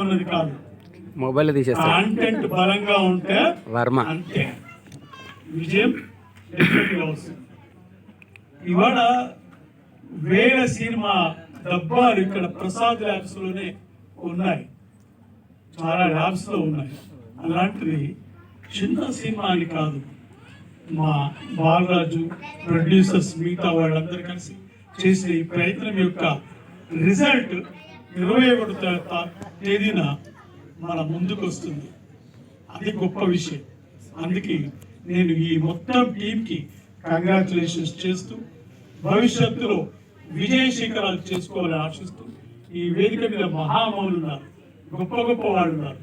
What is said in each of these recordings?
ఉన్నది కాదు. మొబైల్ తీసేస్తాడు కాంటెంట్ బలంగా ఉంటే వర్మ. అంతే. విజయం ఇవాళ వేల సినిమా డబ్బాలు ఇక్కడ ప్రసాద్ ల్యాబ్స్లోనే ఉన్నాయి. చాలా ల్యాబ్స్లో ఉన్నాయి. అలాంటిది చిన్న సినిమా అని కాదు. మా బాలరాజు ప్రొడ్యూసర్స్ మిగతా వాళ్ళందరూ కలిసి చేసే ఈ ప్రయత్నం యొక్క రిజల్ట్ ఇరవై ఒకటి తేదీన మన ముందుకు వస్తుంది అది గొప్ప విషయం. అందుకే నేను ఈ మొత్తం టీంకి కంగ్రాచులేషన్స్ చేస్తూ భవిష్యత్తులో విజయ శిఖరాలు చేసుకోవాలని ఆశిస్తూ ఈ వేదిక మీద మహామౌలు ఉన్నారు గొప్ప గొప్ప వాళ్ళు ఉన్నారు.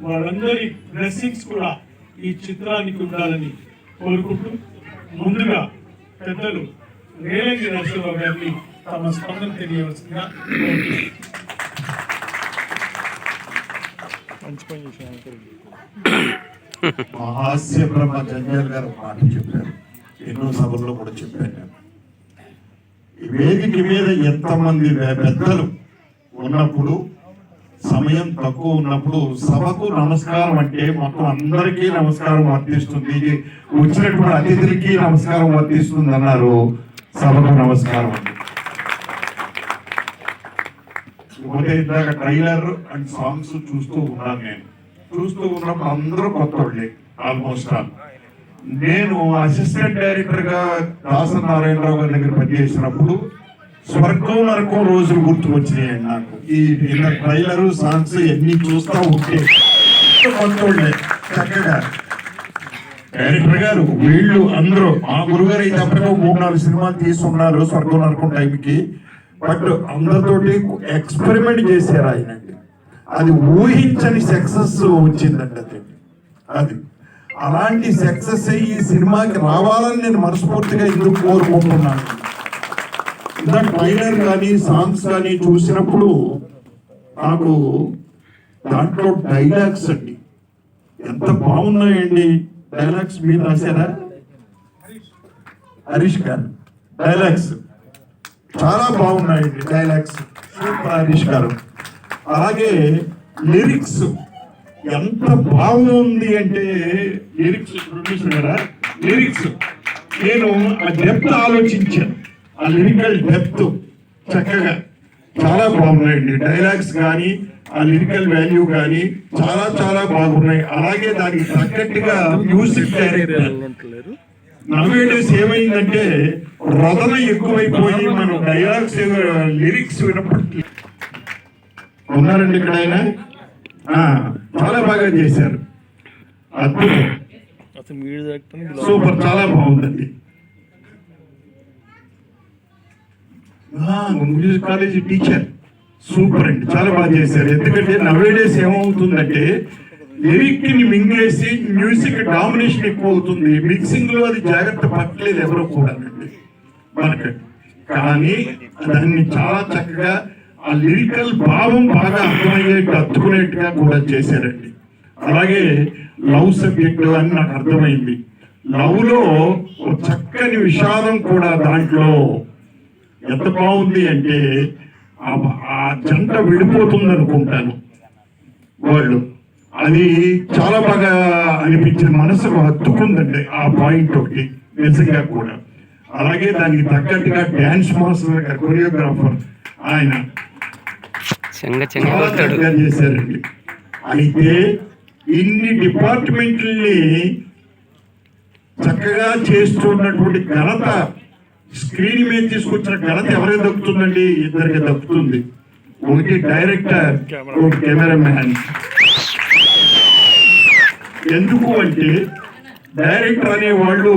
వాళ్ళందరి బ్లెస్సింగ్స్ కూడా ఈ చిత్రానికి ఉండాలని కోరుకుంటూ ముందుగా పెద్దలు రేలంగి నరసింహరావు గారిని తమ స్పందన తెలియవలసిందిగా కోరుతున్నాను. మహాస్య బ్రహ్మ జంజాల్ గారు మాట చెప్పారు. ఎన్నో సభల్లో కూడా చెప్పాను నేను. వేదిక మీద ఎంతమంది వే- పెద్దలు ఉన్నప్పుడు సమయం తక్కువ ఉన్నప్పుడు సభకు నమస్కారం అంటే మొత్తం అందరికీ నమస్కారం వర్తిస్తుంది. వచ్చినటువంటి అతిథులకి నమస్కారం వర్తిస్తుంది అన్నారు సభకు నమస్కారం అంటే పోతే ఇందాక ట్రైలర్ అండ్ సాంగ్స్ చూస్తూ ఉన్నాను నేను. చూస్తూ ఉన్నప్పుడు అందరూ కొత్త వాళ్ళే ఆల్మోస్ట్ ఆల్ నేను అసిస్టెంట్ డైరెక్టర్గా దాస నారాయణరావు గారి దగ్గర పనిచేసినప్పుడు స్వర్గం నరకం రోజులు గుర్తు వచ్చినాయి నాకు. ఈ ట్రైలర్ సాంగ్స్ ఎన్ని చూస్తా ఉంటే కొత్త వాళ్ళే చక్కగా. డైరెక్టర్ గారు వీళ్ళు అందరూ మా గురుగారు అయితే అప్పటికో మూడు నాలుగు సినిమాలు తీసుకున్నారు స్వర్గం నరకం టైంకి. బట్ అందరితోటి ఎక్స్పెరిమెంట్ చేశారు ఆయన. అది ఊహించని సక్సెస్ వచ్చిందండి అది. అది. అలాంటి సక్సెస్ ఈ సినిమాకి రావాలని నేను మనస్ఫూర్తిగా ఎందుకు కోరుకుంటున్నాను? ఇంకా ట్రైలర్ కానీ సాంగ్స్ కానీ చూసినప్పుడు నాకు దాంట్లో డైలాగ్స్ అండి. ఎంత బాగున్నాయండి డైలాగ్స్ మీరు రాశారా? హరీష్ గారు. డైలాగ్స్. చాలా బాగున్నాయండి డైలాగ్స్ సూపర్ హరీష్ గారు. అలాగే లిరిక్స్ ఎంత బాగుంది అంటే లిరిక్స్ ప్రొడ్యూసర్ లిరిక్స్ నేను ఆ డెప్త్ ఆలోచించాను. ఆ లిరికల్ డెప్త్ చక్కగా చాలా బాగున్నాయండి. డైలాగ్స్ కానీ ఆ లిరికల్ వాల్యూ కానీ చాలా చాలా బాగున్నాయి. అలాగే దానికి తగ్గట్టుగా మ్యూజిక్ డైరెక్టర్ నవేడేస్ ఏమైందంటే రదన ఎక్కువైపోయి మనం డైలాగ్స్ లిరిక్స్ వినప్పటికీ ఉన్నారండి ఇక్కడ ఆయన? ఆ, చాలా బాగా చేశారు. అద్భుతం. సూపర్ చాలా బాగుందండి. మ్యూజిక్ కాలేజ్ టీచర్ సూపర్ అండి చాలా బాగా చేశారు. ఎందుకంటే నవేడేస్ ఏమవుతుందంటే లిరిక్ని మింగేసి మ్యూజిక్ డామినేషన్ ఎక్కువ అవుతుంది మిక్సింగ్లో అది జాగ్రత్త పట్టలేదు ఎవరు కూడా. మనకి. కానీ దాన్ని చాలా చక్కగా ఆ లిరికల్ భావం బాగా అర్థమయ్యేట్టు అత్తుకునేట్టుగా కూడా చేశారండి. అలాగే లవ్ సబ్జెక్ట్ అని నాకు అర్థమైంది. లవ్లో ఒక చక్కని విషాదం కూడా దాంట్లో ఎంత బాగుంది అంటే ఆ- ఆ జంట విడిపోతుంది అనుకుంటాను వాళ్ళు. అది చాలా బాగా అనిపించిన మనసుకు హత్తుకుందండి ఆ పాయింట్ ఒకటి నిజంగా కూడా. అలాగే దానికి తగ్గట్టుగా డ్యాన్స్ మాస్టర్ కొరియోగ్రాఫర్ ఆయన చేశారండి. అయితే ఇన్ని డిపార్ట్మెంట్లని చక్కగా చేస్తున్నటువంటి ఘనత స్క్రీన్ మీద తీసుకొచ్చిన ఘనత ఎవరికి దక్కుతుందండి? ఇద్దరికి దక్కుతుంది. ఒకటి డైరెక్టర్ ఒక కెమెరామ్యాన్ ఎందుకు అంటే డైరెక్టర్ అనే వాళ్ళు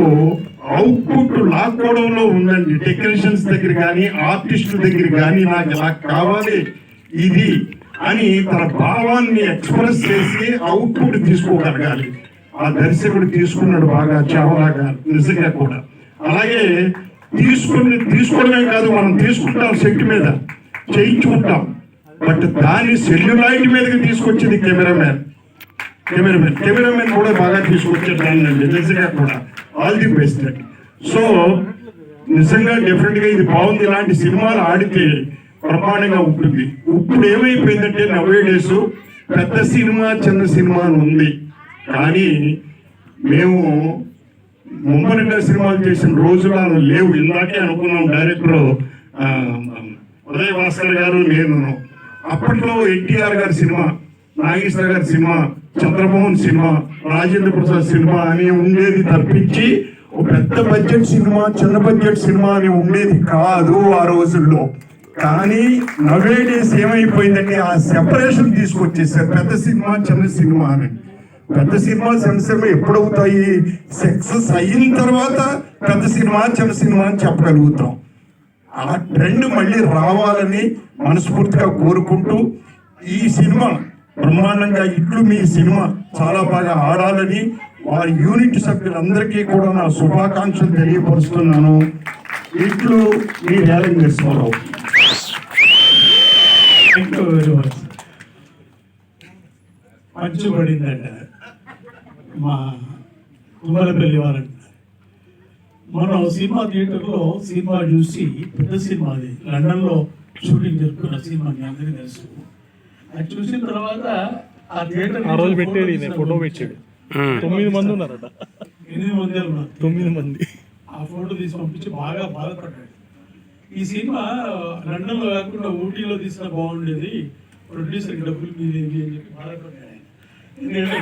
అవుట్పుట్ లాక్కోవడంలో ఉందండి. టెక్నీషియన్స్ దగ్గర కానీ ఆర్టిస్టుల దగ్గర కానీ నాకు ఇలా కావాలి ఇది అని తన భావాన్ని ఎక్స్ప్రెస్ చేసి అవుట్పుట్ తీసుకోగలగాలి. ఆ దర్శకుడు తీసుకున్నాడు బాగా చావలా గారు నిజంగా కూడా. అలాగే తీసుకుని తీసుకోవడమే కాదు మనం తీసుకుంటాం సెట్ మీద చేయించుకుంటాం. బట్ దాన్ని సెల్యులాయిడ్ మీదకి తీసుకొచ్చింది కెమెరామ్యాన్. కెమెరామెన్ కెమెరామెన్ కూడా బాగా తీసుకొచ్చారు దాన్ని నిజంగా కూడా. ఆల్ ది బెస్ట్ సో నిజంగా డెఫినెట్గా ఇది బాగుంది. ఇలాంటి సినిమాలు ఆడితే ప్రమాణంగా ఉంటుంది. ఇప్పుడు ఏమైపోయిందంటే నవే డేస్ పెద్ద సినిమా చిన్న సినిమా అని ఉంది. కానీ మేము ముంబరంగా సినిమాలు చేసిన రోజులు లేవు. ఇందాకే అనుకున్నాం డైరెక్టర్ ఉదయ భాస్కర్ గారు నేను. అప్పట్లో ఎన్టీఆర్ గారి సినిమా నాగేశ్వర గారి cinema Chandramohan cinema Rajendra Prasad cinema అని ఉండేది తప్పించి ఒక పెద్ద బడ్జెట్ సినిమా చిన్న బడ్జెట్ సినిమా అని ఉండేది కాదు ఆ రోజుల్లో. కానీ నవేడేస్ ఏమైపోయిందంటే ఆ సెపరేషన్ తీసుకొచ్చేసారు. పెద్ద సినిమా చిన్న సినిమా అని. పెద్ద సినిమా చిన్న సినిమా ఎప్పుడవుతాయి? సక్సెస్ అయిన తర్వాత పెద్ద సినిమా చిన్న సినిమా అని చెప్పగలుగుతాం. ఆ ట్రెండ్ మళ్ళీ రావాలని మనస్ఫూర్తిగా కోరుకుంటూ ఈ సినిమా బ్రహ్మాండంగా ఇట్లు మీ సినిమా చాలా బాగా ఆడాలని వారి యూనిట్ సభ్యులందరికీ కూడా నా శుభాకాంక్షలు తెలియపరుస్తున్నాను. ఇట్లు మీ రేలంగ్ నరసింహారావు థ్యాంక్ మా కుమ్మలపల్లి వారంట మనం సినిమా థియేటర్లో సినిమా చూసి పెద్ద సినిమా అది. లండన్లో షూటింగ్ జరుపుకున్న సినిమా మీ అందరికీ తెలుసు. అది చూసిన తర్వాత ఆ థియేటర్ ఆ రోజు పెట్టాడు ఈయన ఫోటో పెట్టాడు. తొమ్మిది మంది ఉన్నారట. ఎనిమిది మంది ఉన్నారు. తొమ్మిది మంది. ఆ ఫోటో తీసి పంపించి బాగా బాధపడ్డాడు. ఈ సినిమా లండన్లో కాకుండా ఊటీలో తీసినా బాగుండేది. ప్రొడ్యూసర్ డబ్బులు మీద అని చెప్పి బాధపడ్డాడు. ఎందుకంటే